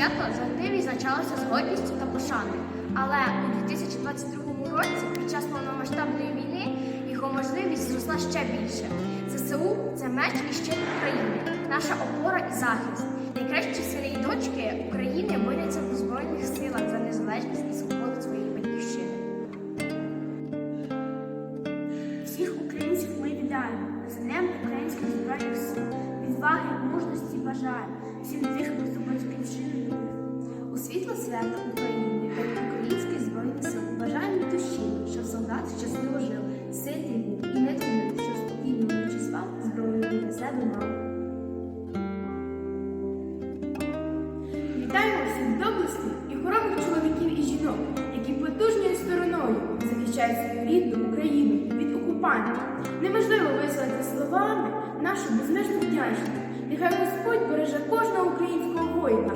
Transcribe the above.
свято завжди відзначалося з гордістю та пошаною. Але у 2022 році, під час повномасштабної війни, його можливість зросла ще більше. ЗСУ це меч і щит України, наша опора і захист. Найкращі сини і дочки України борються в Збройних силах за незалежність і свободу своєї батьківщини. Всіх українців ми вітаємо з Днем Українських Збройних Сил. Відваги, мужності бажаємо всім тих, хто за батьківщину. У світло свята України та українських збройних сил бажаємо душі, щоб солдат щасливо жив, був і не томив, що спокійно вночі спав, зброю біля себе мав. Вітаємо всіх доблесних і хоробрих чоловіків і жінок, які потужною стороною захищають свою рідну Україну від окупантів. Неможливо висловити словами нашу безмежну вдячність. Нехай Господь береже кожного українського воїна.